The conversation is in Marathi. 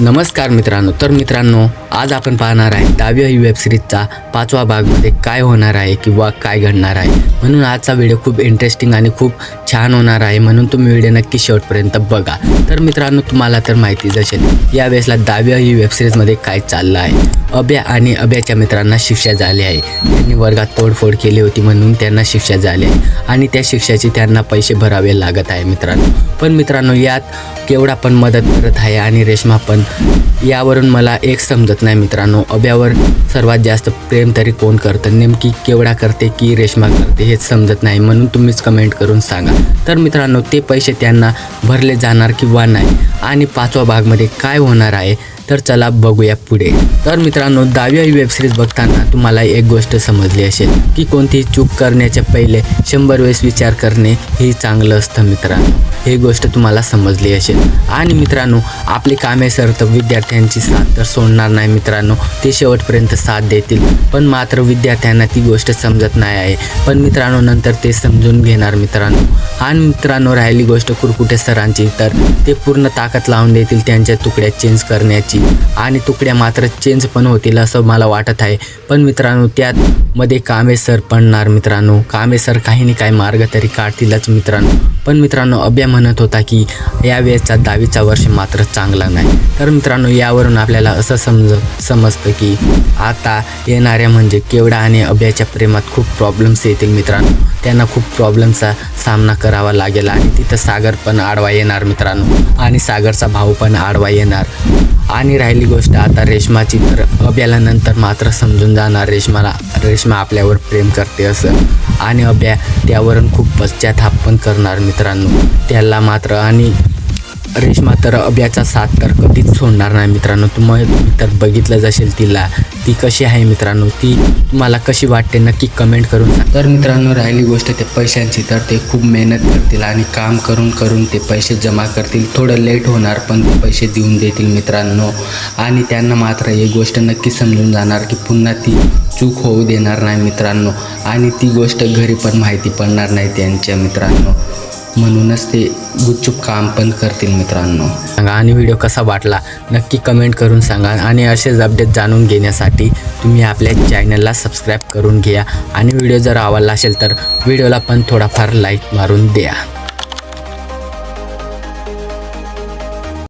नमस्कार मित्रांनो. तर मित्रांनो आज आपण पाहणार आहे दहाव्या ही वेबसिरीजचा पाचवा भागमध्ये काय होणार आहे किंवा काय घडणार आहे. म्हणून आजचा व्हिडिओ खूप इंटरेस्टिंग आणि खूप छान होणार आहे. म्हणून तुम्ही व्हिडिओ नक्की शेवटपर्यंत बघा. तर मित्रांनो तुम्हाला तर माहितीच असेल या वेळेसला ही वेबसिरीजमध्ये काय चाललं आहे. अभ्या आणि अभ्याच्या मित्रांना शिक्षा झाली आहे. त्यांनी वर्गात तोडफोड केली होती म्हणून त्यांना शिक्षा झाली आहे. आणि त्या शिक्षाचे त्यांना पैसे भरावे लागत आहे मित्रांनो. पण मित्रांनो यात केवढा पण मदत करत आहे आणि रेश्मा पण यावरून मला एक समजत नाही मित्रांनो. अभ्यावर सर्वात जास्त प्रेम तरी कोण करतं? नेमकी केवढा करते की रेश्मा करते हेच समजत नाही. म्हणून तुम्हीच कमेंट करून सांगा. तर मित्रांनो ते पैसे त्यांना भरले जाणार किंवा नाही? आणि पाचवा भागमध्ये काय होणार आहे? तर चला बघूया पुढे. तर मित्रांनो दहाव्या ही वेबसिरीज बघताना तुम्हाला एक गोष्ट समजली असेल की कोणतीही चूक करण्याच्या पहिले शंभर वेळेस विचार करणे हे चांगलं असतं मित्रांनो. ही गोष्ट तुम्हाला समजली असेल. आणि मित्रांनो आपली कामे सरत विद्यार्थ्यांची साथ तर सोडणार नाही मित्रांनो. ते शेवटपर्यंत साथ देतील. पण मात्र विद्यार्थ्यांना ती गोष्ट समजत नाही आहे. पण मित्रांनो नंतर ते समजून घेणार मित्रांनो. आणि मित्रांनो राहिली गोष्ट कुरकुटे सरांची तर ते पूर्ण ताकद लावून देतील त्यांच्या तुकड्या चेंज करण्याची. आणि तुकड्या मात्र चेंज पण होतील असं मला वाटत आहे. पण मित्रांनो त्यात मध्ये कामे सर पडणार मित्रांनो. कामे सर काही ना काही मार्ग तरी काढतीलच मित्रांनो. पण मित्रांनो अभ्या म्हणत होता की या वेळेचा दहावीचा वर्ष मात्र चांगला नाही. तर मित्रांनो यावरून आपल्याला असं समज समजतं की आता येणाऱ्या म्हणजे केवढा आणि अभ्याच्या प्रेमात खूप प्रॉब्लेम्स येतील मित्रांनो. त्यांना खूप प्रॉब्लेमचा सामना करावा लागेल आणि तिथं सागर पण आडवा येणार मित्रांनो. आणि सागरचा भाऊ पण आडवा येणार. आणि राहिली गोष्ट आता रेशमाची तर अभ्यालानंतर मात्र समजून जाणार. रेशमाला रेशमा आपल्यावर प्रेम करते असं. आणि अभ्या त्यावरून खूप पश्चाताप पण करणार मित्रांनो. त्याला मात्र आणि रेश्मा तर अभ्याचा साथ तर कधीच सोडणार नाही मित्रांनो. तुम्ही तर बघितलंच असेल तिला. ती कशी आहे मित्रांनो? ती तुम्हाला कशी वाटते नक्की कमेंट करून तर मित्रांनो राहिली गोष्ट ते पैशांची तर ते खूप मेहनत करतील आणि काम करून करून ते पैसे जमा करतील. थोडं लेट होणार पण ते पैसे देऊन देतील मित्रांनो. आणि त्यांना मात्र एक गोष्ट नक्की समजून जाणार की पुन्हा ती चूक होऊ देणार नाही मित्रांनो. आणि ती गोष्ट घरी पण माहिती पडणार नाही त्यांच्या मित्रांनो. म्हणूनच ते गुपचूप काम पण करतील मित्रांनो. सांगा आणि व्हिडिओ कसा वाटला? नक्की कमेंट करून सांगा. आणि असेच अपडेट जाणून घेण्यासाठी तुम्ही आपल्या चॅनलला सबस्क्राईब करून घ्या. आणि व्हिडिओ जर आवडला असेल तर व्हिडिओला पण थोडाफार लाईक मारून द्या.